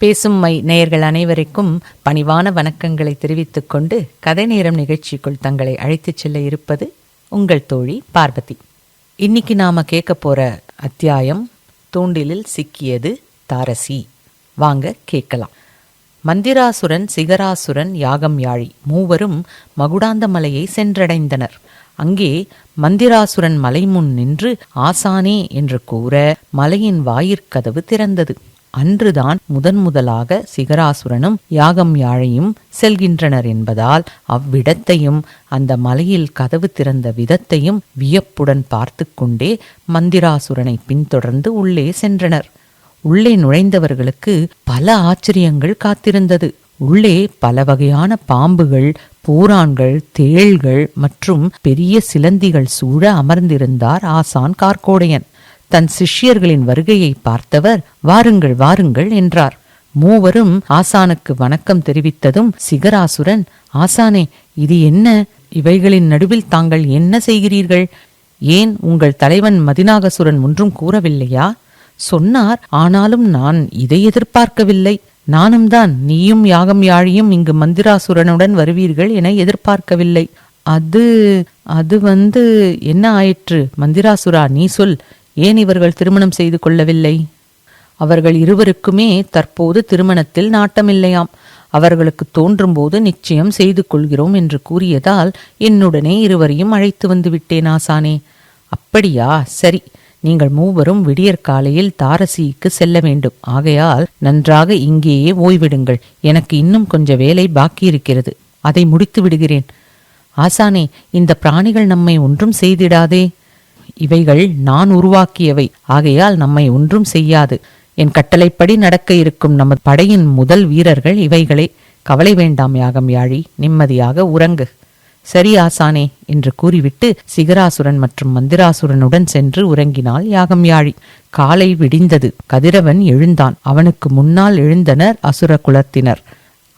பேசும் மை நேயர்கள் அனைவருக்கும் பணிவான வணக்கங்களை தெரிவித்துக் கொண்டு கதை நேரம் நிகழ்ச்சிக்குள் தங்களை அழைத்துச் செல்ல இருப்பது உங்கள் தோழி பார்வதி. இன்னைக்கு நாம கேட்க போற அத்தியாயம் தூண்டிலில் சிக்கியது தாரசி. வாங்க கேட்கலாம். மந்திராசுரன் சிகராசுரன் யாகம் யாழி மூவரும் மகுடாந்த மலையை சென்றடைந்தனர். அங்கே மந்திராசுரன் மலை முன் நின்று ஆசானே என்று கூற மலையின் வாயிற்கதவு திறந்தது. அன்றுதான் முதன் முதலாக சிகராசுரனும் யாகம் யாழையும் செல்கின்றனர் என்பதால் அவ்விடத்தையும் அந்த மலையில் கதவு திறந்த விதத்தையும் வியப்புடன் பார்த்து கொண்டே மந்திராசுரனை பின்தொடர்ந்து உள்ளே சென்றனர். உள்ளே நுழைந்தவர்களுக்கு பல ஆச்சரியங்கள் காத்திருந்தது. உள்ளே பல வகையான பாம்புகள் பூரான்கள் தேள்கள் மற்றும் பெரிய சிலந்திகள் சூழ அமர்ந்திருந்தார் ஆசான் கார்கோடையன் தன் சிஷ்யர்களின் வருகையை பார்த்தவர் வாருங்கள் வாருங்கள் என்றார். மூவரும் ஆசானுக்கு வணக்கம் தெரிவித்ததும் சிகராசுரன் ஆசானே இது என்ன? இவைகளின் நடுவில் தாங்கள் என்ன செய்கிறீர்கள்? ஏன் உங்கள் தலைவன் மதினாகசுரன் ஒன்றும் கூறவில்லையா? சொன்னார் ஆனாலும் நான் இதை எதிர்பார்க்கவில்லை. நானும் தான் நீயும் யாகம் யாழியும் இங்கு மந்திராசுரனுடன் வருவீர்கள் என எதிர்பார்க்கவில்லை. அது அது வந்து என்ன ஆயிற்று? மந்திராசுரா நீ சொல். ஏன் இவர்கள் திருமணம் செய்து கொள்ளவில்லை? அவர்கள் இருவருக்குமே தற்போது திருமணத்தில் நாட்டமில்லையாம். அவர்களுக்கு தோன்றும்போது நிச்சயம் செய்து கொள்கிறோம் என்று கூறியதால் என்னுடனே இருவரையும் அழைத்து வந்து விட்டேன் ஆசானே. அப்படியா? சரி. நீங்கள் மூவரும் விடியற் காலையில் தாரசிக்கு செல்ல வேண்டும். ஆகையால் நன்றாக இங்கேயே ஓய்விடுங்கள். எனக்கு இன்னும் கொஞ்ச வேலை பாக்கி இருக்கிறது. அதை முடித்து விடுகிறேன். ஆசானே இந்த பிராணிகள் நம்மை ஒன்றும் செய்திடாதே. இவைகள் நான் உருவாக்கியவை. ஆகையால் நம்மை ஒன்றும் செய்யாது. என் கட்டளைப்படி நடக்க இருக்கும் நமது படையின் முதல் வீரர்கள் இவைகளே. கவலை வேண்டாம் யாகம் யாழி நிம்மதியாக உறங்கு. சரி ஆசானே என்று கூறிவிட்டு சிகராசுரன் மற்றும் மந்திராசுரனுடன் சென்று உறங்கினாள் யாகம் யாழி காலை விடிந்தது. கதிரவன் எழுந்தான். அவனுக்கு முன்னால் எழுந்தனர் அசுர குலத்தினர்.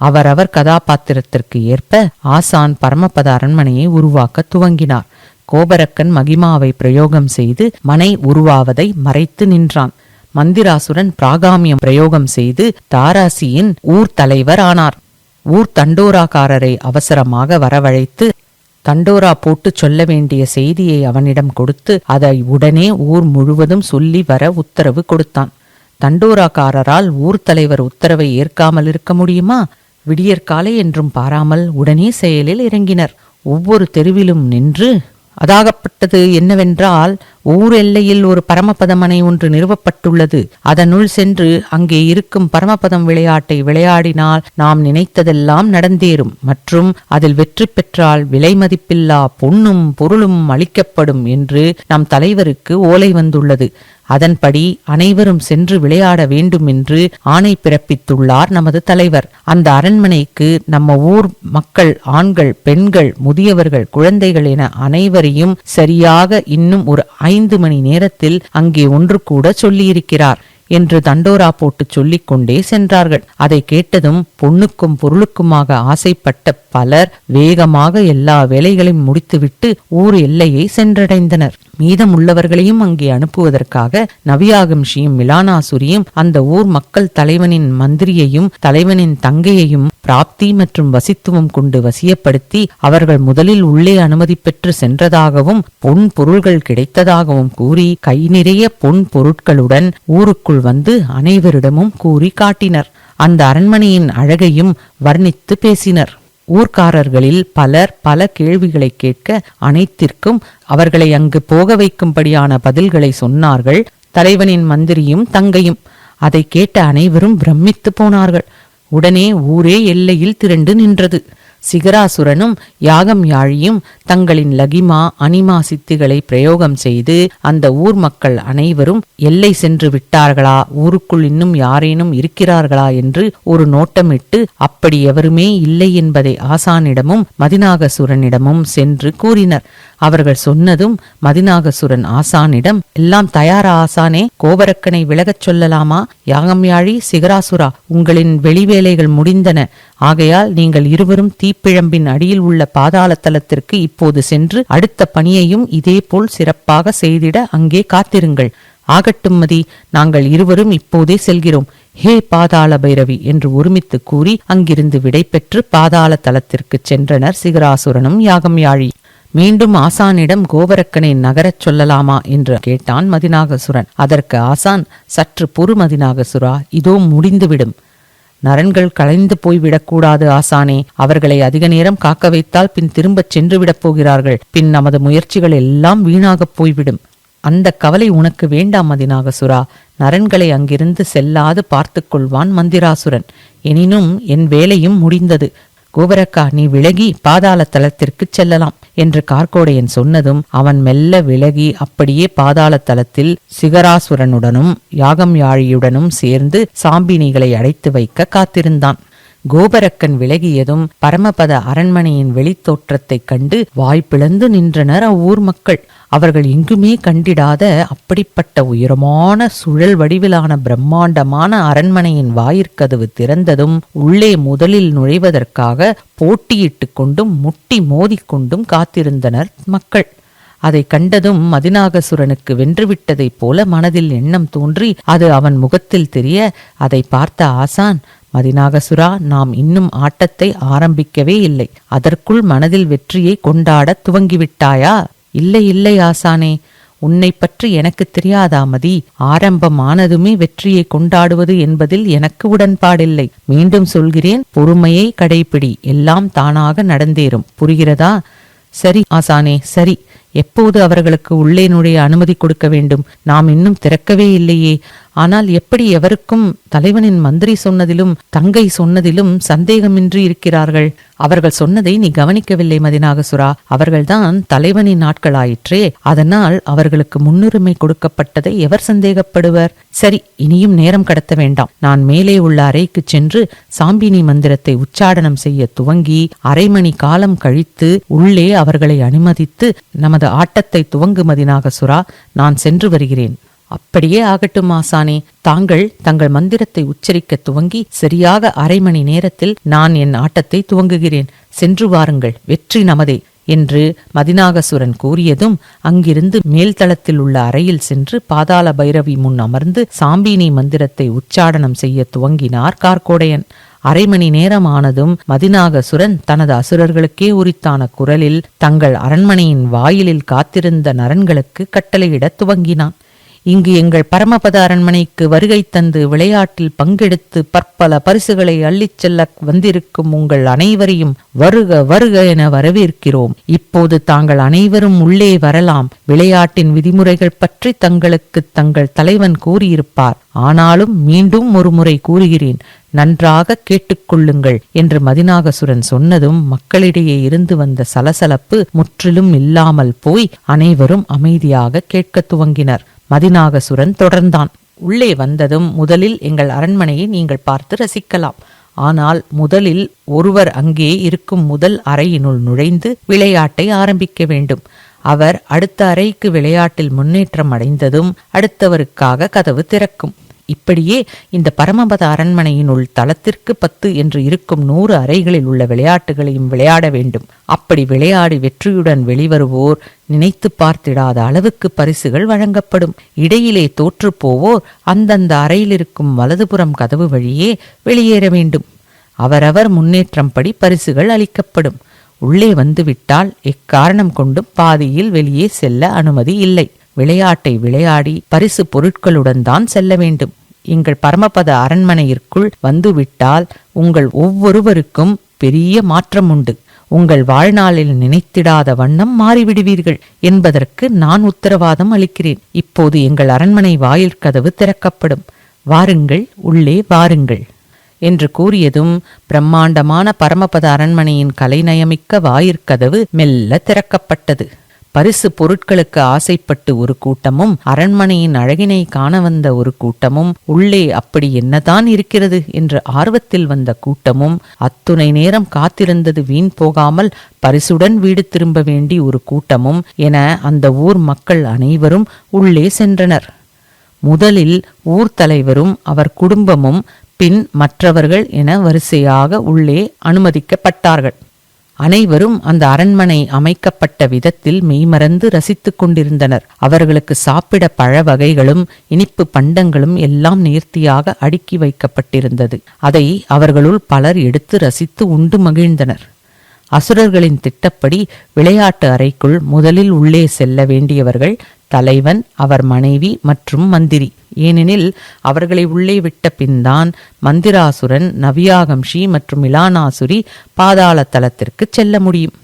அவரவர் கதாபாத்திரத்திற்கு ஏற்ப ஆசான் பரமபத அரண்மனையை உருவாக்க துவங்கினார். கோபரக்கன் மகிமாவை பிரயோகம் செய்து மனை உருவாவதை மறைத்து நின்றான். மந்திராசுரன் பிராகாமியம் பிரயோகம் செய்து தாராசியின் ஊர் தலைவர் ஆனார். ஊர் தண்டோராக்காரரை அவசரமாக வரவழைத்து தண்டோரா போட்டு சொல்ல வேண்டிய செய்தியை அவனிடம் கொடுத்து அதை உடனே ஊர் முழுவதும் சொல்லி வர உத்தரவு கொடுத்தான். தண்டோராக்காரரால் ஊர் தலைவர் உத்தரவை ஏற்காமல் இருக்க முடியுமா? விடியற்காலை என்றும் பாராமல் உடனே செயலில் இறங்கினர். ஒவ்வொரு தெருவிலும் நின்று அதாகப்பட்டது என்னவென்றால் ஊர் எல்லையில் ஒரு பரமபதமனை ஒன்று நிறுவப்பட்டுள்ளது. அதனுள் சென்று அங்கே இருக்கும் பரமபதம் விளையாட்டை விளையாடினால் நாம் நினைத்ததெல்லாம் நடந்தேறும். மற்றும் அதில் வெற்றி பெற்றால் விலை மதிப்பில்லா பொன்னும் பொருளும் அளிக்கப்படும் என்று நம் தலைவருக்கு ஓலை வந்துள்ளது. அதன்படி அனைவரும் சென்று விளையாட வேண்டும் என்று ஆணை பிறப்பித்துள்ளார் நமது தலைவர். அந்த அரண்மனைக்கு நம்ம ஊர் மக்கள் ஆண்கள் பெண்கள் முதியவர்கள் குழந்தைகள் என அனைவரையும் சரியாக இன்னும் ஒரு ஐந்து மணி நேரத்தில் அங்கே ஒன்று கூட சொல்லியிருக்கிறார் என்று தண்டோரா போட்டு சொல்லிக் கொண்டே சென்றார்கள். அதை கேட்டதும் பொண்ணுக்கும் பொருளுக்குமாக ஆசைப்பட்ட பலர் வேகமாக எல்லா வேலைகளையும் முடித்துவிட்டு ஊர் எல்லையை சென்றடைந்தனர். மீதமுள்ளவர்களையும் அங்கே அனுப்புவதற்காக நவியாகம்ஷியும் மிலானாசுரியும் அந்த ஊர் மக்கள் தலைவனின் மந்திரியையும் தலைவனின் தங்கையையும் பிராப்தி மற்றும் வசித்துவம் கொண்டு வசியப்படுத்தி அவர்கள் முதலில் உள்ளே அனுமதி பெற்று சென்றதாகவும் பொன் பொருள்கள் கிடைத்ததாகவும் கூறி கை நிறைய பொன் பொருட்களுடன் ஊருக்குள் வந்து அனைவரிடமும் கூறி காட்டினர். அந்த அரண்மனையின் அழகையும் வர்ணித்து பேசினர். ஊர்க்காரர்களில் பலர் பல கேள்விகளை கேட்க அனைத்திற்கும் அவர்களை அங்கு போக வைக்கும்படியான பதில்களை சொன்னார்கள். தலைவனின் மந்திரியும் தங்கையும் அதை கேட்ட அனைவரும் பிரமித்து போனார்கள். உடனே ஊரே எல்லையில் திரண்டு நின்றது. சிகராசுரனும் யாகம் யாழியும் தங்களின் லகிமா அனிமா சித்திகளை பிரயோகம் செய்து அந்த ஊர் மக்கள் அனைவரும் எல்லை சென்று விட்டார்களா? ஊருக்குள் இன்னும் யாரேனும் இருக்கிறார்களா? என்று ஒரு நோட்டமிட்டு அப்படி எவருமே இல்லை என்பதை ஆசானிடமும் மதிநாகசுரனிடமும் சென்று கூறினர். அவர்கள் சொன்னதும் மதிநாகசுரன் ஆசானிடம் எல்லாம் தயாரா ஆசானே? கோபரக்கனை விலகச் சொல்லலாமா? யாகம் யாழி சிகராசுரா உங்களின் வெளிவேலைகள் முடிந்தன. ஆகையால் நீங்கள் இருவரும் தீப்பிழம்பின் அடியில் உள்ள பாதாள தலத்திற்கு இப்போது சென்று அடுத்த பணியையும் இதேபோல் சிறப்பாக செய்திட அங்கே காத்திருங்கள். ஆகட்டும் மதி நாங்கள் இருவரும் இப்போதே செல்கிறோம். ஹே பாதாள பைரவி! என்று ஒருமித்து கூறி அங்கிருந்து விடைபெற்று பாதாள தலத்திற்கு சென்றனர் சிகராசுரனும் யாகம் யாழி மீண்டும் ஆசானிடம் கோவரக்கனை நகரச் சொல்லலாமா என்று கேட்டான் மதிநாகசுரன். அதற்கு ஆசான் சற்று பொறு மதிநாகசுரா இதோ முடிந்துவிடும். நரன்கள் கலைந்து போய்விடக்கூடாது ஆசானே. அவர்களை அதிக நேரம் காக்க வைத்தால் பின் திரும்பச் சென்று விடப் போகிறார்கள். பின் நமது முயற்சிகள் எல்லாம் வீணாகப் போய்விடும். அந்த கவலை உனக்கு வேண்டாம் மதிநாகசுரா. நரன்களை அங்கிருந்து செல்லாது பார்த்து கொள்வான் மந்திராசுரன். எனினும் என் வேலையும் முடிந்தது. கோபரக்கா நீ விலகி பாதாள தலத்திற்குச் செல்லலாம் என்று கார்கோடையன் சொன்னதும் அவன் மெல்ல விலகி அப்படியே பாதாள தலத்தில் சிகராசுரனுடனும் யாகம் யாழியுடனும் சேர்ந்து சாம்பினிகளை அடைத்து வைக்க காத்திருந்தான். கோபரக்கன் விலகியதும் பரமபத அரண்மனையின் வெளித்தோற்றத்தைக் கண்டு வாய் நின்றனர் அவ்வூர் மக்கள். அவர்கள் எங்குமே கண்டிடாத அப்படிப்பட்ட உயரமான சுழல் வடிவிலான பிரம்மாண்டமான அரண்மனையின் வாயிற்கதவு திறந்ததும் உள்ளே முதலில் நுழைவதற்காக போட்டியிட்டு கொண்டும் முட்டி மோதிக்கொண்டும் காத்திருந்தனர் மக்கள். அதை கண்டதும் மதிநாகசுரனுக்கு வென்றுவிட்டதைப் போல மனதில் எண்ணம் தோன்றி அது அவன் முகத்தில் தெரிய அதை பார்த்த ஆசான் மதிநாகசுரா நாம் இன்னும் ஆட்டத்தை ஆரம்பிக்கவே இல்லை. அதற்குள் மனதில் வெற்றியை கொண்டாடத் துவங்கிவிட்டாயா? இல்லை இல்லை ஆசானே உன்னை பற்றி எனக்கு தெரியாதா மதி ஆரம்பமானதுமே வெற்றியை கொண்டாடுவது என்பதில் எனக்கு உடன்பாடில்லை. மீண்டும் சொல்கிறேன் பொறுமையை கடைப்பிடி எல்லாம் தானாக நடந்தேறும். புரிகிறதா? சரி ஆசானே சரி. எப்போது அவர்களுக்கு உள்ளே நுழைய அனுமதி கொடுக்க வேண்டும்? நாம் இன்னும் திறக்கவே இல்லையே. ஆனால் எப்படி எவருக்கும் தலைவனின் மந்திரி சொன்னதிலும் தங்கை சொன்னதிலும் சந்தேகமின்றி இருக்கிறார்கள்? அவர்கள் சொன்னதை நீ கவனிக்கவில்லை மதிநாகசுரா. அவர்கள்தான் தலைவனின் நாட்களாயிற்றே. அதனால் அவர்களுக்கு முன்னுரிமை கொடுக்கப்பட்டதை எவர் சந்தேகப்படுவர்? சரி இனியும் நேரம் கடத்த வேண்டாம். நான் மேலே உள்ள அறைக்கு சென்று சாம்பினி மந்திரத்தை உச்சாடனம் செய்ய துவங்கி அரை மணி காலம் கழித்து உள்ளே அவர்களை அனுமதித்து நமது ஆட்டத்தை துவங்கு மதிநாகசுரா. நான் சென்று வருகிறேன். அப்படியே ஆகட்டும் ஆசானே. தாங்கள் தங்கள் மந்திரத்தை உச்சரிக்க துவங்கி சரியாக அரை மணி நேரத்தில் நான் என் ஆட்டத்தை துவங்குகிறேன். சென்று வாருங்கள் வெற்றி நமதே என்று மதிநாகசுரன் கூறியதும் அங்கிருந்து மேல்தளத்தில் உள்ள அறையில் சென்று பாதாள பைரவி முன் அமர்ந்து சாம்பினி மந்திரத்தை உச்சாடனம் செய்ய துவங்கினார் கார்கோடையன் அரை மணி நேரம் ஆனதும் மதிநாகசுரன் தனது அசுரர்களுக்கே உரித்தான குரலில் தங்கள் அரண்மனையின் வாயிலில் காத்திருந்த நரன்களுக்கு கட்டளையிடத் துவங்கினான். இங்கு எங்கள் பரமபத அரண்மனைக்கு வருகை தந்து விளையாட்டில் பங்கெடுத்து பற்பல பரிசுகளை அள்ளிச் செல்ல வந்திருக்கும் உங்கள் அனைவரையும் வருக வருக என வரவேற்கிறோம். இப்போது தாங்கள் அனைவரும் உள்ளே வரலாம். விளையாட்டின் விதிமுறைகள் பற்றி தங்களுக்கு தங்கள் தலைவன் கூறியிருப்பார். ஆனாலும் மீண்டும் ஒருமுறை கூறுகிறேன். நன்றாக கேட்டுக்கொள்ளுங்கள் என்று மதிநாகசுரன் சொன்னதும் மக்களிடையே இருந்து வந்த சலசலப்பு முற்றிலும் இல்லாமல் போய் அனைவரும் அமைதியாக கேட்க துவங்கினர். மதிநாகசுரன் தொடர்ந்தான். உள்ளே வந்ததும் முதலில் எங்கள் அரண்மனையை நீங்கள் பார்த்து ரசிக்கலாம். ஆனால் முதலில் ஒருவர் அங்கே இருக்கும் முதல் அறையினுள் நுழைந்து விளையாட்டை ஆரம்பிக்க வேண்டும். அவர் அடுத்த அறைக்கு விளையாட்டில் முன்னேற்றம் அடைந்ததும் அடுத்தவருக்காக கதவு திறக்கும். இப்படியே இந்த பரமபத அரண்மனையினுள் தளத்திற்கு பத்து என்று இருக்கும் நூறு அறைகளில் உள்ள விளையாட்டுகளையும் விளையாட வேண்டும். அப்படி விளையாடி வெற்றியுடன் வெளிவருவோர் நினைத்து பார்த்திடாத அளவுக்கு பரிசுகள் வழங்கப்படும். இடையிலே தோற்றுப்போவோர் அந்தந்த அறையில் இருக்கும் வலதுபுறம் கதவு வழியே வெளியேற வேண்டும். அவரவர் முன்னேற்றம் படி பரிசுகள் அளிக்கப்படும். உள்ளே வந்துவிட்டால் எக்காரணம் கொண்டும் பாதியில் வெளியே செல்ல அனுமதி இல்லை. விளையாட்டை விளையாடி பரிசு பொருட்களுடன் தான் செல்ல வேண்டும். எங்கள் பரமபத அரண்மனையிற்குள் வந்துவிட்டால் உங்கள் ஒவ்வொருவருக்கும் பெரிய மாற்றம் உண்டு உங்கள் வாழ்நாளில் நினைத்திடாத வண்ணம் மாறிவிடுவீர்கள் என்பதற்கு நான் உத்தரவாதம் அளிக்கிறேன். இப்போது எங்கள் அரண்மனை வாயில் கதவு திறக்கப்படும். வாருங்கள் உள்ளே வாருங்கள் என்று கூறியதும் பிரம்மாண்டமான பரமபத அரண்மனையின் கலைநயமிக்க வாயிற்கதவு மெல்ல திறக்கப்பட்டது. பரிசு பொருட்களுக்கு ஆசைப்பட்டு ஒரு கூட்டமும் அரண்மனையின் அழகினை காண வந்த ஒரு கூட்டமும் உள்ளே அப்படி என்னதான் இருக்கிறது என்ற ஆர்வத்தில் வந்த கூட்டமும் அத்துணை நேரம் காத்திருந்தது வீண் போகாமல் பரிசுடன் வீடு திரும்ப வேண்டி ஒரு கூட்டமும் என அந்த ஊர் மக்கள் அனைவரும் உள்ளே சென்றனர். முதலில் ஊர் தலைவரும் அவர் குடும்பமும் பின் மற்றவர்கள் என வரிசையாக உள்ளே அனுமதிக்கப்பட்டார்கள். அனைவரும் அந்த அரண்மனை அமைக்கப்பட்ட விதத்தில் மெய்மறந்து ரசித்துக் கொண்டிருந்தனர். அவர்களுக்கு சாப்பிட பழ வகைகளும் இனிப்பு பண்டங்களும் எல்லாம் நேர்த்தியாக அடுக்கி வைக்கப்பட்டிருந்தது. அதை அவர்களுள் பலர் எடுத்து ரசித்து உண்டு மகிழ்ந்தனர். அசுரர்களின் திட்டப்படி விளையாட்டு அறைக்குள் முதலில் உள்ளே செல்ல வேண்டியவர்கள் தலைவன் அவர் மனைவி மற்றும் மந்திரி. ஏனெனில் அவர்களை உள்ளே விட்ட பின்தான் மந்திராசுரன் நவியாகம்ஷி மற்றும் இலானாசுரி பாதாள தலத்திற்கு செல்ல முடியும்.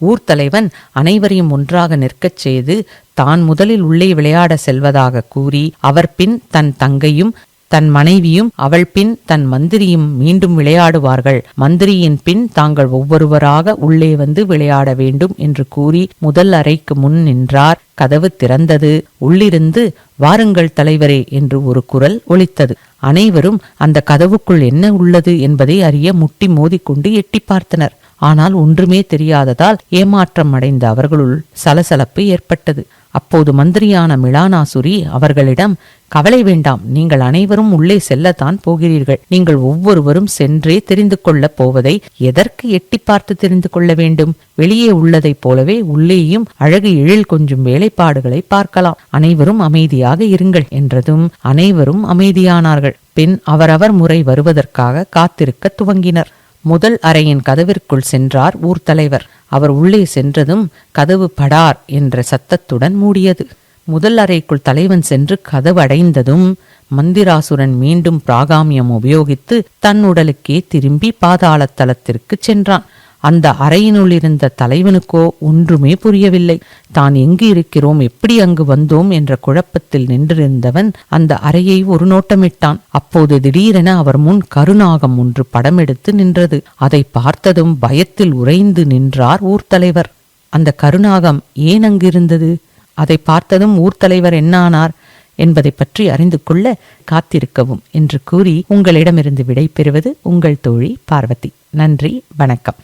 ஊர்த்தலைவன் அனைவரையும் ஒன்றாக நிற்கச் செய்து தான் முதலில் உள்ளே விளையாட செல்வதாக கூறி அவர் பின் தன் தங்கையும் தன் மனைவியும் அவள் பின் தன் மந்திரியும் மீண்டும் விளையாடுவார்கள். மந்திரியின் பின் தாங்கள் ஒவ்வொருவராக உள்ளே வந்து விளையாட வேண்டும் என்று கூறி முதல் அறைக்கு முன் நின்றார். கதவு திறந்தது. உள்ளிருந்து வாருங்கள் தலைவரே என்று ஒரு குரல் ஒலித்தது. அனைவரும் அந்த கதவுக்குள் என்ன உள்ளது? என்பதை அறிய முட்டி மோதிக்கொண்டு எட்டி பார்த்தனர். ஆனால் ஒன்றுமே தெரியாததால் ஏமாற்றம் அடைந்த அவர்களுள் சலசலப்பு ஏற்பட்டது. அப்போது மந்திரியான மிலானாசுரி அவர்களிடம் கவலை வேண்டாம் நீங்கள் அனைவரும் உள்ளே செல்லத்தான் போகிறீர்கள். நீங்கள் ஒவ்வொருவரும் சென்றே தெரிந்து கொள்ளப் போவதை எதற்கு எட்டி பார்த்து தெரிந்து கொள்ள வேண்டும்? வெளியே உள்ளதைப் போலவே உள்ளேயும் அழகு எழில் கொஞ்சம் வேலைப்பாடுகளை பார்க்கலாம். அனைவரும் அமைதியாக இருங்கள் என்றதும் அனைவரும் அமைதியானார்கள். பின் அவரவர் முறை வருவதற்காக காத்திருக்க துவங்கினர். முதல் அறையின் கதவிற்குள் சென்றார் ஊர்த்தலைவர் அவர் உள்ளே சென்றதும் கதவு படார் என்ற சத்தத்துடன் மூடியது. முதல் அறைக்குள் தலைவன் சென்று கதவு அடைந்ததும் மந்திராசுரன் மீண்டும் பிராகாமியம் உபயோகித்து தன் உடலுக்கே திரும்பி பாதாள சென்றான். அந்த அறையினுள் இருந்த தலைவனுக்கோ ஒன்றுமே புரியவில்லை. தான் எங்கு இருக்கிறோம்? எப்படி அங்கு வந்தோம்? என்ற குழப்பத்தில் நின்றிருந்தவன் அந்த அறையை ஒரு நோட்டமிட்டான். அப்போது திடீரென அவர் முன் கருநாகம் ஒன்று படமெடுத்து நின்றது. அதை பார்த்ததும் பயத்தில் உறைந்து நின்றார் ஊர்த்தலைவர் அந்த கருநாகம் ஏன் அங்கிருந்தது? அதை பார்த்ததும் ஊர்த்தலைவர் என்னானார்? என்பதை பற்றி அறிந்து கொள்ள காத்திருக்கவும் என்று கூறி உங்களிடமிருந்து விடை பெறுவது உங்கள் தோழி பார்வதி. நன்றி வணக்கம்.